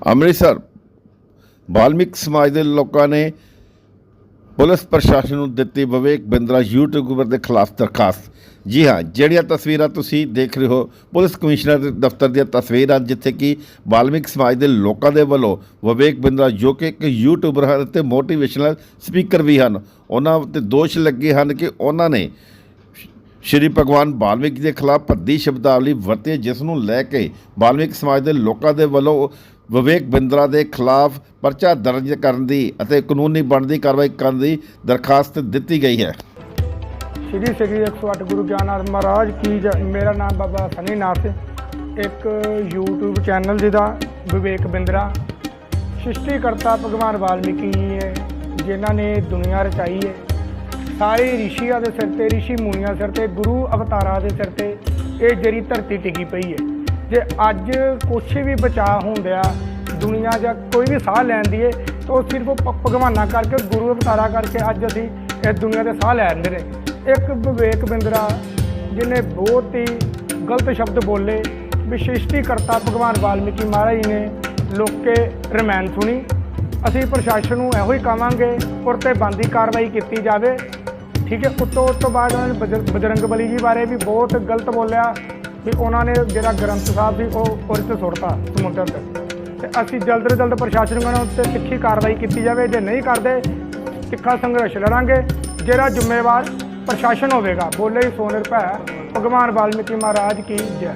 ਅੰਮ੍ਰਿਤਸਰ ਬਾਲਮਿਕ ਸਮਾਜ ਦੇ ਲੋਕਾਂ ਨੇ ਪੁਲਿਸ ਪ੍ਰਸ਼ਾਸਨ ਨੂੰ ਦਿੱਤੀ ਵਿਵੇਕ ਬਿੰਦਰਾ ਯੂਟਿਊਬਰ ਦੇ ਖਿਲਾਫ ਦਰਖਾਸਤ। ਜੀ ਹਾਂ, ਜਿਹੜੀਆਂ ਤਸਵੀਰਾਂ ਤੁਸੀਂ ਦੇਖ ਰਹੇ ਹੋ, ਪੁਲਿਸ ਕਮਿਸ਼ਨਰ ਦੇ ਦਫ਼ਤਰ ਦੀਆਂ ਤਸਵੀਰਾਂ ਜਿੱਥੇ ਕਿ ਬਾਲਮਿਕ ਸਮਾਜ ਦੇ ਲੋਕਾਂ ਦੇ ਵੱਲੋਂ ਵਿਵੇਕ ਬਿੰਦਰਾ, ਜੋ ਕਿ ਇੱਕ ਯੂਟਿਊਬਰ ਹਨ ਅਤੇ ਮੋਟੀਵੇਸ਼ਨਲ ਸਪੀਕਰ ਵੀ ਹਨ, ਉਹਨਾਂ ਉੱਤੇ ਦੋਸ਼ ਲੱਗੇ ਹਨ ਕਿ ਉਹਨਾਂ ਨੇ ਸ਼੍ਰੀ ਭਗਵਾਨ ਬਾਲਮੀਕ ਦੇ ਖਿਲਾਫ ਭੱਦੀ ਸ਼ਬਦਾਵਲੀ ਵਰਤੀ ਜਿਸ ਨੂੰ ਲੈ ਕੇ ਬਾਲਮੀਕ ਸਮਾਜ ਦੇ ਲੋਕਾਂ ਦੇ ਵੱਲੋਂ ਵਿਵੇਕ ਬਿੰਦਰਾ ਦੇ ਖਿਲਾਫ ਪਰਚਾ ਦਰਜ ਕਰਨ ਦੀ ਅਤੇ ਕਾਨੂੰਨੀ ਬਣਦੀ ਕਾਰਵਾਈ ਕਰਨ ਦੀ ਦਰਖਾਸਤ ਦਿੱਤੀ ਗਈ ਹੈ ਸ਼੍ਰੀ ਸ੍ਰੀ 108 ਗੁਰੂ ਗਿਆਨਾਰ ਮਹਾਰਾਜ ਕੀ ਜੈ। ਮੇਰਾ ਨਾਮ ਬਾਬਾ ਸਨੀ ਨਾਥ ਹੈ। ਇੱਕ YouTube ਚੈਨਲ ਜਿਹਦਾ ਵਿਵੇਕ ਬਿੰਦਰਾ ਸ੍ਰਿਸ਼ਟੀਕਰਤਾ ਭਗਵਾਨ ਵਾਲਮੀਕੀ ਜੀ ਹੈ ਜਿਨ੍ਹਾਂ ਨੇ ਦੁਨੀਆ ਰਚਾਈ ਹੈ ਸਾਰੇ ਰਿਸ਼ੀਆਂ ਦੇ ਸਿਰ ਤੇ, ਰਿਸ਼ੀ ਮੁਨੀਆਂ ਸਿਰ ਤੇ, ਗੁਰੂ ਅਵਤਾਰਾਂ ਦੇ ਸਿਰ ਤੇ, ਇਹ ਜਿਹੜੀ ਧਰਤੀ ਟਿਕੀ ਪਈ ਹੈ ਜੇ ਅੱਜ ਕੁਛ ਵੀ ਬਚਾ ਹੁੰਦਿਆ, ਦੁਨੀਆ ਜਾਂ ਕੋਈ ਵੀ ਸਾਹ ਲੈਂਦੀ ਹੈ ਤਾਂ ਉਹ ਸਿਰਫ ਭ- ਭਗਵਾਨਾਂ ਕਰਕੇ, ਗੁਰੂ ਅਵਤਾਰਾਂ ਕਰਕੇ ਅੱਜ ਅਸੀਂ ਇਸ ਦੁਨੀਆ ਦੇ ਸਾਹ ਲੈਂਦੇ ਨੇ। ਇੱਕ ਵਿਵੇਕ ਬਿੰਦਰਾ ਜਿਹਨੇ ਬਹੁਤ ਹੀ ਗਲਤ ਸ਼ਬਦ ਬੋਲੇ ਵੀ ਸ੍ਰਿਸ਼ਟੀਕਰਤਾ ਭਗਵਾਨ ਵਾਲਮੀਕੀ ਮਹਾਰਾਜ ਨੇ ਲੋਕੇ ਰਮਾਇਣ ਸੁਣੀ। ਅਸੀਂ ਪ੍ਰਸ਼ਾਸਨ ਨੂੰ ਇਹੋ ਹੀ ਕਹਾਂਗੇ ਔਰ ਤੇ ਬੰਦੀ ਕਾਰਵਾਈ ਕੀਤੀ ਜਾਵੇ। ਠੀਕ ਹੈ ਉਤੋਂ ਉਸ ਤੋਂ ਬਾਅਦ ਉਹਨਾਂ ਨੇ ਬਜਰ- ਬਜਰੰਗ ਬਲੀ ਜੀ ਬਾਰੇ ਵੀ ਬਹੁਤ ਗਲਤ ਬੋਲਿਆ। ਵੀ ਉਹਨਾਂ ਨੇ ਜਿਹੜਾ ਗ੍ਰੰਥ ਸਾਹਿਬ ਸੀ, ਉਹ ਉਹਦੇ ਤੇ ਸੁੱਟਤਾ ਸਮੁੰਦਰ ਤੇ। ਤੇ ਅਸੀਂ ਜਲਦ ਤੋਂ ਜਲਦ ਪ੍ਰਸ਼ਾਸਨ ਨੂੰ ਉੱਤੇ ਤਿੱਖੀ ਕਾਰਵਾਈ ਕੀਤੀ ਜਾਵੇ। ਜੇ ਨਹੀਂ ਕਰਦੇ ਤਿੱਖਾ ਸੰਘਰਸ਼ ਲੜਾਂਗੇ। ਜਿਹੜਾ ਜ਼ਿੰਮੇਵਾਰ ਪ੍ਰਸ਼ਾਸਨ ਹੋਵੇਗਾ, ਬੋਲੇ ਹੀ ਸੋਨਰ ਭੈ ਭਗਵਾਨ ਵਾਲਮੀਕੀ ਮਹਾਰਾਜ ਕੀ ਜੈ।